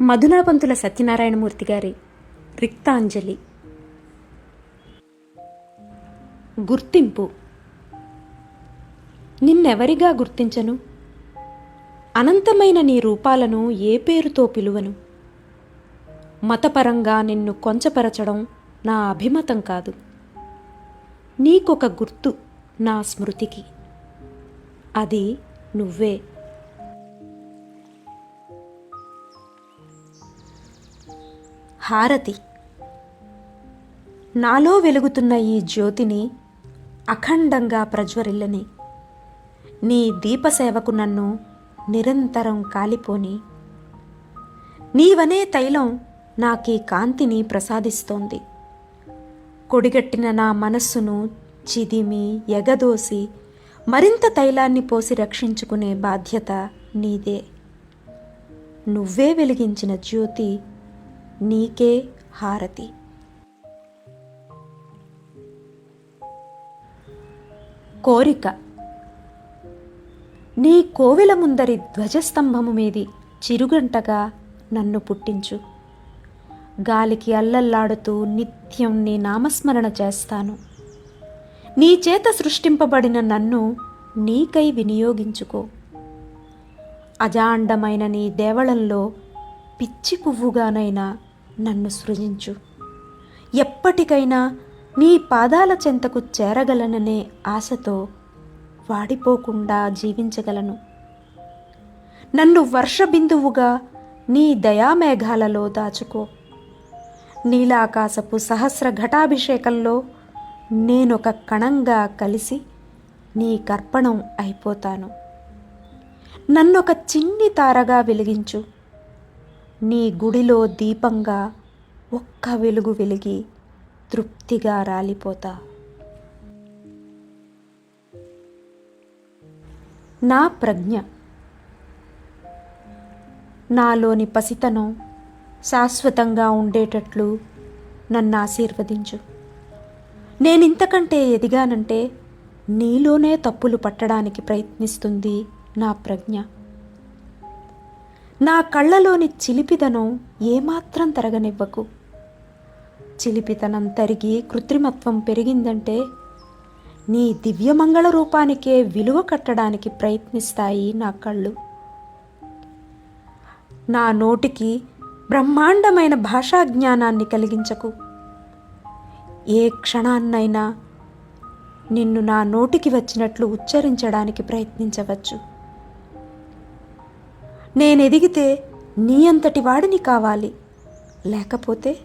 మధునాపంతుల సత్యనారాయణమూర్తి గారి రిక్తాంజలి. గుర్తింపు. నిన్నెవరిగా గుర్తించను? అనంతమైన నీ రూపాలను ఏ పేరుతో పిలువను? మతపరంగా నిన్ను కొంచపరచడం నా అభిమతం కాదు. నీకొక గుర్తు నా స్మృతికి. అది నువ్వే. హారతి నాలో వెలుగుతున్న ఈ జ్యోతిని అఖండంగా ప్రజ్వరిల్లని. నీ దీపసేవకు నన్ను నిరంతరం కాలిపోని. నీవనే తైలం నాకీ కాంతిని ప్రసాదిస్తోంది. కొడిగట్టిన నా మనస్సును చిదిమి ఎగదోసి మరింత తైలాన్ని పోసి రక్షించుకునే బాధ్యత నీదే. నువ్వే వెలిగించిన జ్యోతి నీకే హారతి. కోరిక. నీ కోవెల ముందరి ధ్వజస్తంభము మీది చిరుగంటగా నన్ను పుట్టించు. గాలికి అల్లల్లాడుతూ నిత్యం నీ నామస్మరణ చేస్తాను. నీ చేత సృష్టింపబడిన నన్ను నీకై వినియోగించుకో. అజాండమైన నీ దేవళంలో పిచ్చి పువ్వుగానైనా నన్ను సృజించు. ఎప్పటికైనా నీ పాదాల చెంతకు చేరగలననే ఆశతో వాడిపోకుండా జీవించగలను. నన్ను వర్షబిందువుగా నీ దయామేఘాలలో దాచుకో. నీలాకాశపు సహస్ర ఘటాభిషేకంలో నేనొక కణంగా కలిసి నీ కర్పణం అయిపోతాను. నన్నొక చిన్ని తారగా వెలిగించు. నీ గుడిలో దీపంగా ఒక్క వెలుగు వెలిగి తృప్తిగా రాలిపోతా. నా ప్రజ్ఞ. నాలోని పసితనం శాశ్వతంగా ఉండేటట్లు నన్ను ఆశీర్వదించు. నేనింతకంటే ఎదిగానంటే నీలోనే తప్పులు పట్టడానికి ప్రయత్నిస్తుంది నా ప్రజ్ఞ. నా కళ్ళలోని చిలిపిదనం ఏమాత్రం తరగనివ్వకు. చిలిపితనం తరిగి కృత్రిమత్వం పెరిగిందంటే నీ దివ్యమంగళ రూపానికే విలువ కట్టడానికి ప్రయత్నిస్తాయి నా కళ్ళు. నా నోటికి బ్రహ్మాండమైన భాషా జ్ఞానాన్ని కలిగించకు. ఏ క్షణాన్నైనా నిన్ను నా నోటికి వచ్చినట్లు ఉచ్చరించడానికి ప్రయత్నించవచ్చు. నేనెదిగితే నీ అంతటి వాడిని కావాలి. లేకపోతే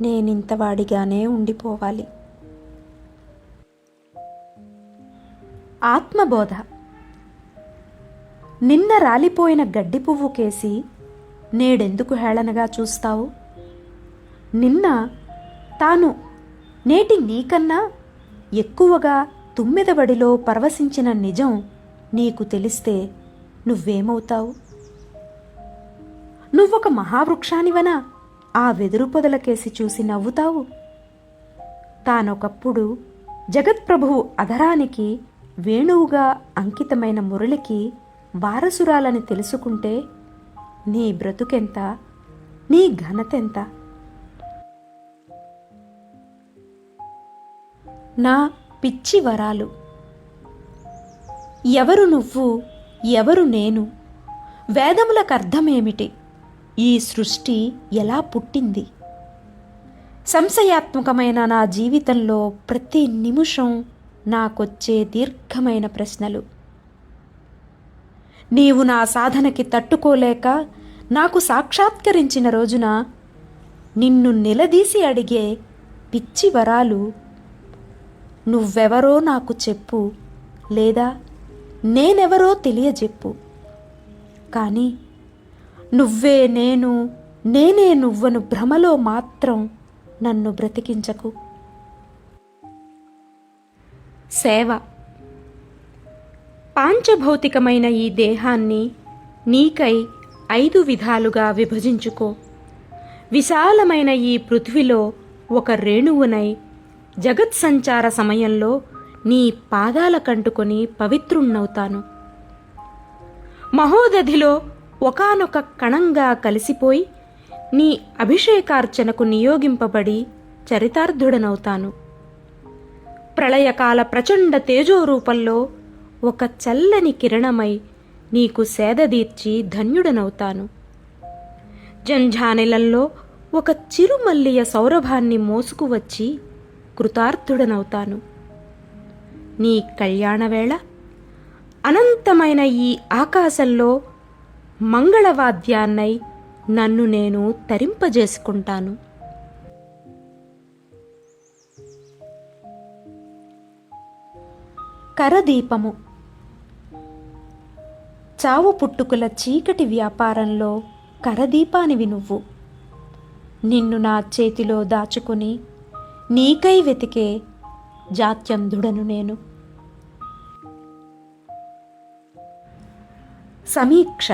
నేనింతవాడిగానే ఉండిపోవాలి. ఆత్మబోధ. నిన్న రాలిపోయిన గడ్డి పువ్వు కేసి నేడెందుకు హేళనగా చూస్తావు? నిన్న తాను నేటి నీకన్నా ఎక్కువగా తుమ్మెదబడిలో పరవశించిన నిజం నీకు తెలిస్తే నువ్వేమవుతావు? నువ్వొక మహావృక్షానివనా? ఆ వెదురు పొదలకేసి చూసి నవ్వుతావు? తానొకప్పుడు జగత్ప్రభువు అధరానికి వేణువుగా అంకితమైన మురళికి వారసురాలని తెలుసుకుంటే నీ బ్రతుకెంత? నీ ఘనతెంత? నా పిచ్చి వరాలు ఎవరు నువ్వు? ఎవరు నేను? వేదములకు అర్థమేమిటి? ఈ సృష్టి ఎలా పుట్టింది? సంశయాత్మకమైన నా జీవితంలో ప్రతి నిమిషం నాకొచ్చే దీర్ఘమైన ప్రశ్నలు. నీవు నా సాధనకి తట్టుకోలేక నాకు సాక్షాత్కరించిన రోజున నిన్ను నిలదీసి అడిగే పిచ్చి వరాలు నువ్వెవరో నాకు చెప్పు లేదా? నేనెవరో తెలియజెప్పు. కానీ నువ్వే నేను నేనే నువ్వను భ్రమలో మాత్రం నన్ను బ్రతికించకు. సేవ. పాంచభౌతికమైన ఈ దేహాన్ని నీకై ఐదు విధాలుగా విభజించుకో. విశాలమైన ఈ పృథ్వీలో ఒక రేణువునై జగత్సంచార సమయంలో నీ పాదాల కంటుకొని పవిత్రుణ్ణవుతాను. మహోదధిలో ఒకానొక కణంగా కలిసిపోయి నీ అభిషేకార్చనకు నియోగింపబడి చరితార్థుడనవుతాను. ప్రళయకాల ప్రచండ తేజో రూపంలో ఒక చల్లని కిరణమై నీకు సేదదీర్చి ధన్యుడనవుతాను. జంఝానిలల్లో ఒక చిరుమల్లియ సౌరభాన్ని మోసుకువచ్చి కృతార్థుడనవుతాను. నీ కళ్యాణవేళ? అనంతమైన ఈ ఆకాశంలో మంగళవాద్యాన్నై నన్ను నేను తరింపజేసుకుంటాను. కరదీపము. చావు పుట్టుకుల చీకటి వ్యాపారంలో కరదీపానివి నువ్వు. నిన్ను నా చేతిలో దాచుకుని నీకై వెతికే జాత్యంధుడను నేను. సమీక్ష.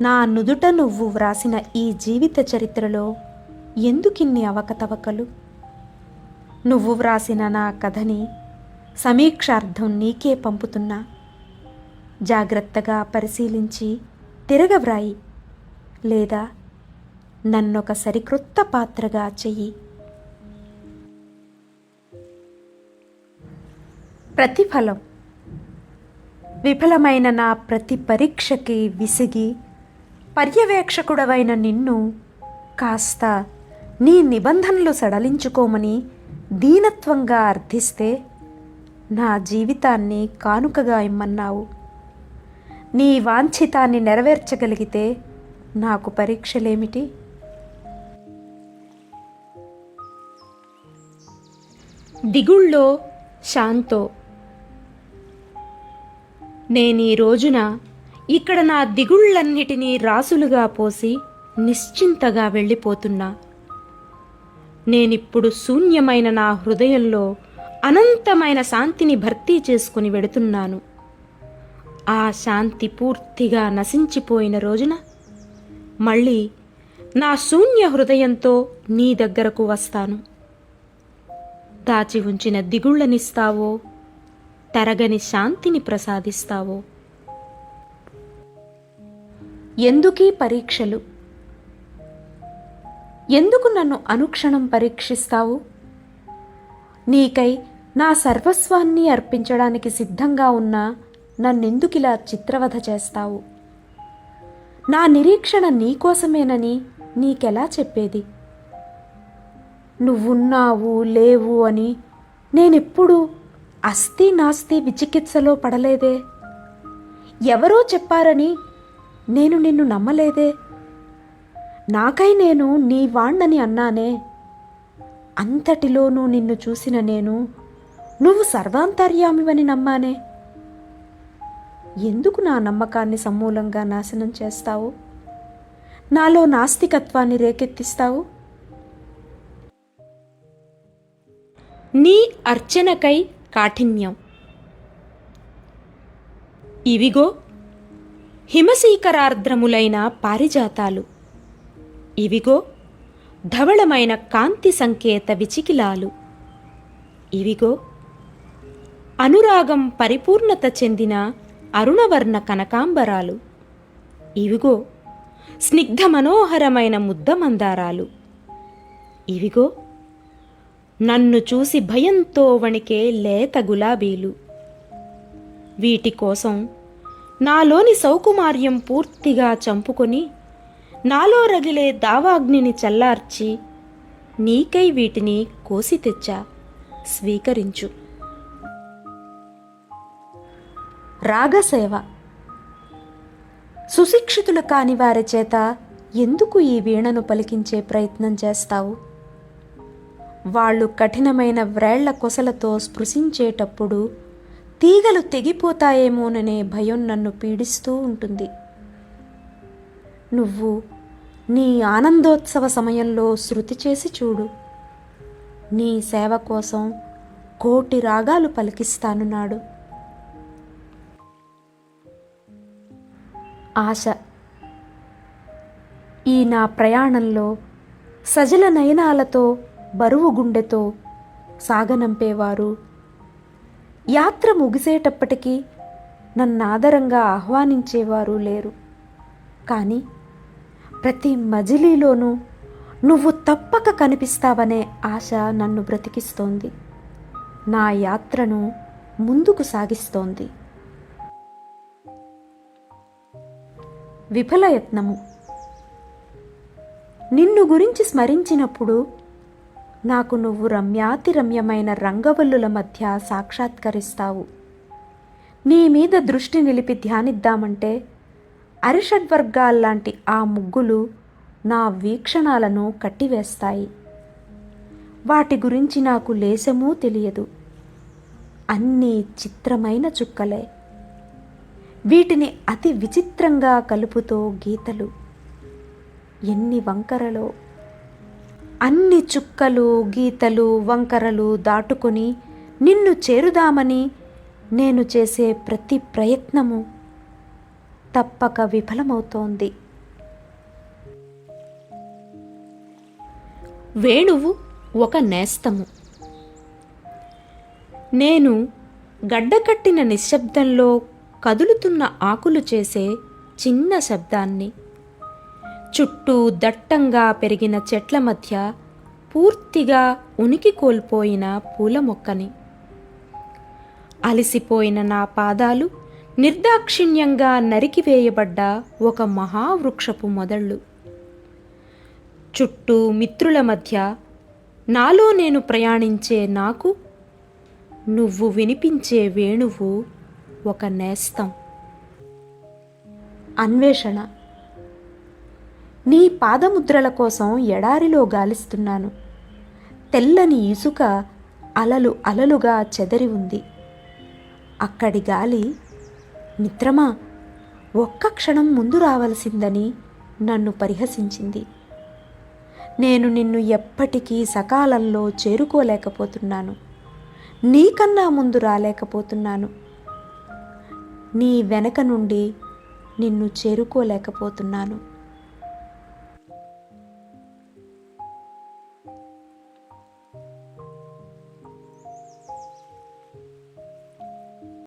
నా నుదుట నువ్వు వ్రాసిన ఈ జీవిత చరిత్రలో ఎందుకిన్ని అవకతవకలు? నువ్వు వ్రాసిన నా కథని సమీక్షార్థం నీకే పంపుతున్నా. జాగ్రత్తగా పరిశీలించి తిరగవ్రాయి లేదా నన్నొక సరికృత్త పాత్రగా చెయ్యి. ప్రతిఫలం. విఫలమైన నా ప్రతి పరీక్షకి విసిగి పర్యవేక్షకుడవైన నిన్ను కాస్త నీ నిబంధనలు సడలించుకోమని దీనత్వంగా అర్థిస్తే నా జీవితాన్ని కానుకగా ఇమ్మన్నావు. నీ వాంఛితాన్ని నెరవేర్చగలిగితే నాకు పరీక్షలేమిటి? దిగుళ్ళో శాంతో నేనీ రోజున ఇక్కడ నా దిగుళ్ళన్నిటినీ రాసులుగా పోసి నిశ్చింతగా వెళ్ళిపోతున్నా. నేనిప్పుడు శూన్యమైన నా హృదయంలో అనంతమైన శాంతిని భర్తీ చేసుకుని వెడుతున్నాను. ఆ శాంతి పూర్తిగా నశించిపోయిన రోజున మళ్ళీ నా శూన్య హృదయంతో నీ దగ్గరకు వస్తాను. దాచి ఉంచిన దిగుళ్ళనిస్తావో తరగని శాంతిని ప్రసాదిస్తావో. ఎందుకీ పరీక్షలు? ఎందుకు నన్ను అనుక్షణం పరీక్షిస్తావు? నీకై నా సర్వస్వాన్ని అర్పించడానికి సిద్ధంగా ఉన్న నన్నెందుకిలా చిత్రవధ చేస్తావు? నా నిరీక్షణ నీకోసమేనని నీకెలా చెప్పేది? నువ్వున్నావు లేవు అని నేనెప్పుడూ అస్థి నాస్తి విచికిత్సలో పడలేదే? ఎవరో చెప్పారని నేను నిన్ను నమ్మలేదే? నాకై నేను నీ వాణ్ణని అన్నానే? అంతటిలోనూ నిన్ను చూసిన నేను నువ్వు సర్వాంతర్యామివని నమ్మానే? ఎందుకు నా నమ్మకాన్ని సమూలంగా నాశనం చేస్తావు? నాలో నాస్తికత్వాన్ని రేకెత్తిస్తావు? నీ అర్చనకై కాఠిన్యం. ఇవిగో హిమశీకరార్ద్రములైన పారిజాతాలు. ఇవిగో ధవళమైన కాంతి సంకేత విచికిలాలు. ఇవిగో అనురాగం పరిపూర్ణత చెందిన అరుణవర్ణ కనకాంబరాలు. ఇవిగో స్నిగ్ధ మనోహరమైన ముద్దమందారాలు ఇవిగో నన్ను చూసి భయంతో వణికే లేత గులాబీలు. వీటి కోసం నాలోని సౌకుమార్యం పూర్తిగా చంపుకొని నాలో రగిలే దావాగ్నిని చల్లార్చి నీకై వీటిని కోసి తెచ్చా స్వీకరించు. రాగసేవ. సుశిక్షితులు కాని వారి చేత ఎందుకు ఈ వీణను పలికించే ప్రయత్నం చేస్తావు? వాళ్ళు కఠినమైన వ్రేళ్ళ కొసలతో స్పృశించేటప్పుడు తీగలు తెగిపోతాయేమోననే భయం నన్ను పీడిస్తూ ఉంటుంది. నువ్వు నీ ఆనందోత్సవ సమయంలో శృతి చేసి చూడు. నీ సేవ కోసం కోటి రాగాలు పలికిస్తాను నాడు. ఆశ. ఈ నా ప్రయాణంలో సజల నయనాలతో బరువు గుండెతో సాగనంపేవారు. యాత్ర ముగిసేటప్పటికీ నన్నాదరంగా ఆహ్వానించేవారు లేరు. కానీ ప్రతి మజిలీలోనూ నువ్వు తప్పక కనిపిస్తావనే ఆశ నన్ను బ్రతికిస్తోంది. నా యాత్రను ముందుకు సాగిస్తోంది. విఫలయత్నము. నిన్ను గురించి స్మరించినప్పుడు నాకు నువ్వు రమ్యాతి రమ్యమైన రంగవల్లుల మధ్య సాక్షాత్కరిస్తావు. నీ మీద దృష్టి నిలిపి ధ్యానిద్దామంటే అరిషడ్వర్గాల్లాంటి ఆ ముగ్గులు నా వీక్షణాలను కట్టివేస్తాయి. వాటి గురించి నాకు లేశమూ తెలియదు. అన్నీ చిత్రమైన చుక్కలే. వీటిని అతి విచిత్రంగా కలుపుతో గీతలు. ఎన్ని వంకరలో అన్ని చుక్కలు గీతలు వంకరలు దాటుకొని నిన్ను చేరుదామని నేను చేసే ప్రతి ప్రయత్నము తప్పక విఫలమవుతోంది. వేణువు ఒక నేస్తము. నేను గడ్డకట్టిన నిశ్శబ్దంలో కదులుతున్న ఆకులు చేసే చిన్న శబ్దాన్ని చుట్టూ దట్టంగా పెరిగిన చెట్ల మధ్య పూర్తిగా ఉనికి కోల్పోయిన పూల మొక్కని. అలసిపోయిన నా పాదాలు నిర్దాక్షిణ్యంగా నరికివేయబడ్డ ఒక మహావృక్షపు మొదళ్ళు. చుట్టూ మిత్రుల మధ్య నాలో నేను ప్రయాణించే నాకు నువ్వు వినిపించే వేణువు ఒక నేస్తం. అన్వేషణ. నీ పాదముద్రల కోసం ఎడారిలో గాలిస్తున్నాను. తెల్లని ఇసుక అలలు అలలుగా చెదరి ఉంది. అక్కడి గాలి మిత్రమా ఒక్క క్షణం ముందు రావలసిందని నన్ను పరిహసించింది. నేను నిన్ను ఎప్పటికీ సకాలంలో చేరుకోలేకపోతున్నాను. నీకన్నా ముందు రాలేకపోతున్నాను. నీ వెనక నుండి నిన్ను చేరుకోలేకపోతున్నాను.